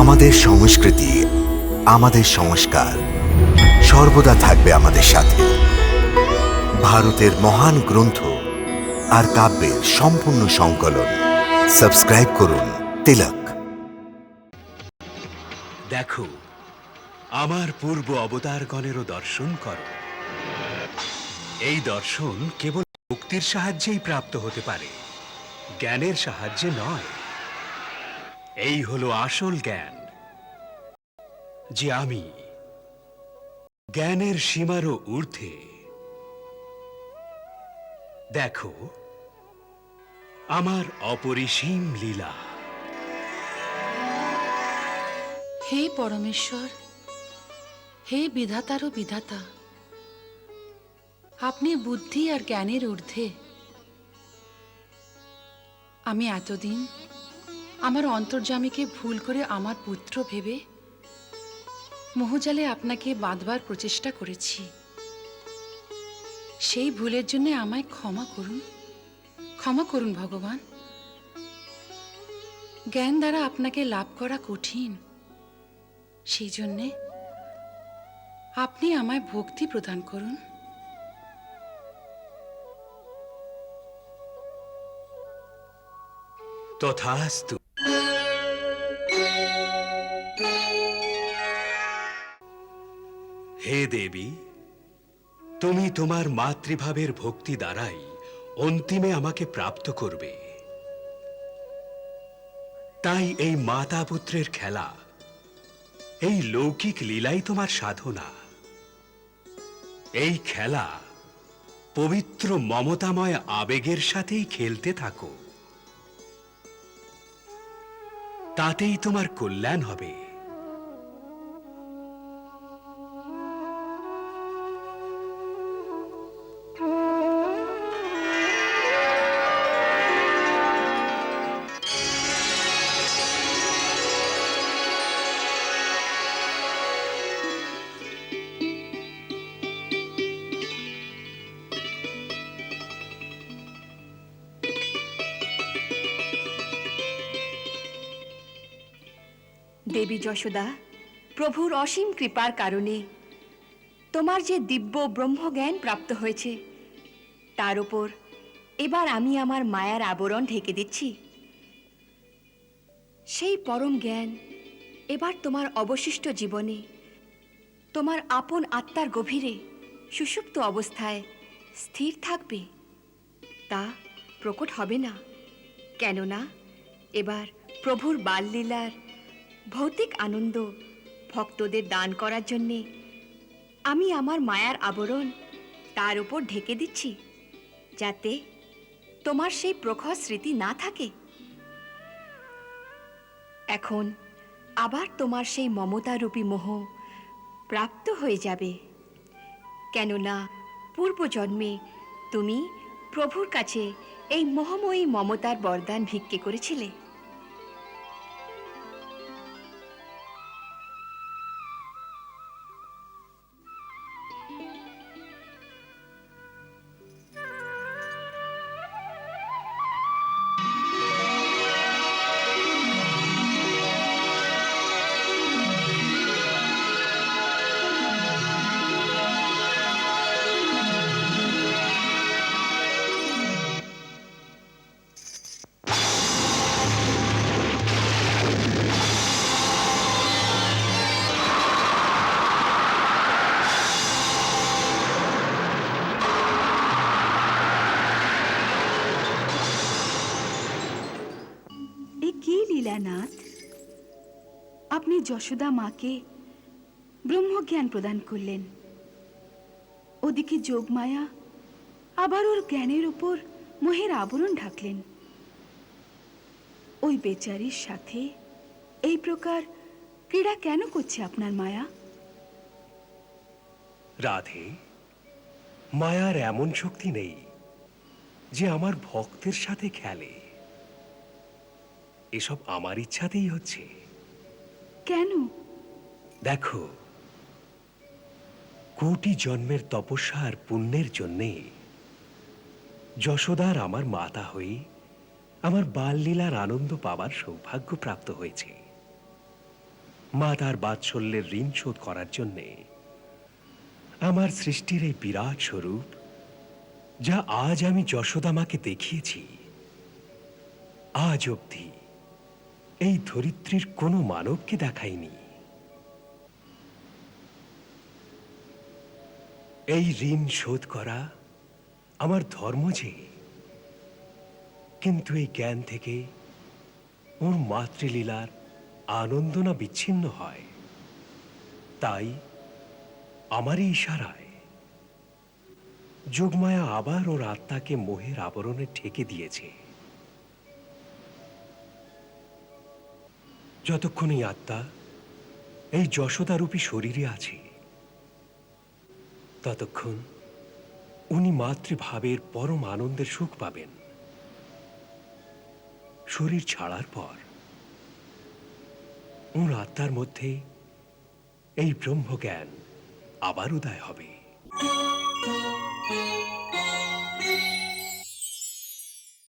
আমাদের সংস্কৃতি, আমাদের সংস্কার সর্বদা থাকবে আমাদের সাথে। ভারতের মহান গ্রন্থ আর কাব্যের সম্পূর্ণ সংকলন। সাবস্ক্রাইব করুন তিলক। দেখো, আমার পূর্ব অবতারগণেরও দর্শন করো। এই দর্শন কেবল মুক্তির সাহায্যেই প্রাপ্ত হতে পারে, জ্ঞানের সাহায্যে নয়। এই হলো আসল জ্ঞান। যে আমি জ্ঞানের সীমারও ঊর্ধ্বে। দেখো, আমার অপরিসীম লীলা। হে পরমেশ্বর, হে বিধাতারও বিধাতা, আপনি বুদ্ধি আর জ্ঞানের ঊর্ধ্বে। আমি এতদিন আমার অন্তর্জামীকে ভুল করে আমার পুত্র ভেবে মোহজালে আপনাকে বাঁধবার প্রচেষ্টা করেছি। সেই ভুলের জন্য আমায় ক্ষমা করুন। ক্ষমা করুন ভগবান। জ্ঞান দ্বারা আপনাকে লাভ করা কঠিন। সেই জন্যে আপনি আমায় ভক্তি প্রদান করুন। তথাস্তু। হে দেবী, তুমি তোমার মাতৃভাবের ভক্তি দ্বারাই অন্তিমে আমাকে প্রাপ্ত করবে। তাই এই মাতা পুত্রের খেলা, এই লৌকিক লীলাই তোমার সাধনা। এই খেলা পবিত্র মমতাময় আবেগের সাথেই খেলতে থাকো। তাতেই তোমার কল্যাণ হবে। দেবী যশোদা, প্রভুর অসীম কৃপার কারণে তোমার যে দিব্য ব্রহ্মজ্ঞান প্রাপ্ত হয়েছে, তার উপর এবার আমি আমার মায়ার আবরণ ঢেকে দিচ্ছি। সেই পরম জ্ঞান এবার তোমার অবশিষ্ট জীবনে, তোমার আপন আত্মার গভীরে সুষুপ্ত অবস্থায় স্থির থাকবে, তা প্রকট হবে না। কেননা এবার প্রভুর বাললীলার ভৌতিক আনন্দ, ভক্তদের দান করার জন্যে আমি আমার মায়ার আবরণ তার উপর ঢেকে দিচ্ছি, যাতে তোমার সেই প্রখর স্মৃতি না থাকে। এখন আবার তোমার সেই মমতারূপী মোহ প্রাপ্ত হয়ে যাবে। কেননা পূর্বজন্মে তুমি প্রভুর কাছে এই মোহময়ী মমতার বরদান ভিক্ষে করেছিলে। কি আপনি যশোদা মাকে ব্রহ্মজ্ঞান প্রদান করলেন। ওদিকে যোগমায়া আবার ওর জ্ঞানের উপর মোহের আবরণ ঢাকলেন। ওই বেচারির সাথে এই প্রকার ক্রীড়া কেন করছে আপনার মায়া? রাধে, মায়ার এমন শক্তি নেই যে আমার ভক্তের সাথে খেলে। এসব আমার ইচ্ছাতেই হচ্ছে। কেন? দেখো কোটি জন্মের তপস্যা আর পুণ্যের জন্যে যশোদার আমার মাতা হয়ে আমার বাললীলার আনন্দ পাবার সৌভাগ্য প্রাপ্ত হয়েছে। মা তার বাৎসল্যের ঋণ শোধ করার জন্যে আমার সৃষ্টির এই বিরাট স্বরূপ যা আজ আমি যশোদামাকে দেখিয়েছি আজ অবধি এই ধরিত্রীর কোনো মানবকে দেখাইনি। এই ঋণ শোধ করা আমার ধর্ম যে, কিন্তু এই জ্ঞান থেকে ওর মাতৃলীলার আনন্দ না বিচ্ছিন্ন হয়। তাই আমারই ইশারায় যোগমায়া আবার ওর আত্মাকে মোহের আবরণে ঠেকে দিয়েছে। যতক্ষণ এই আত্মা এই যশোদারূপী শরীরে আছে, ততক্ষণ উনি মাতৃভাবের পরম আনন্দের সুখ পাবেন। শরীর ছাড়ার পর ওর আত্মার মধ্যে এই ব্রহ্মজ্ঞান আবার উদয় হবে।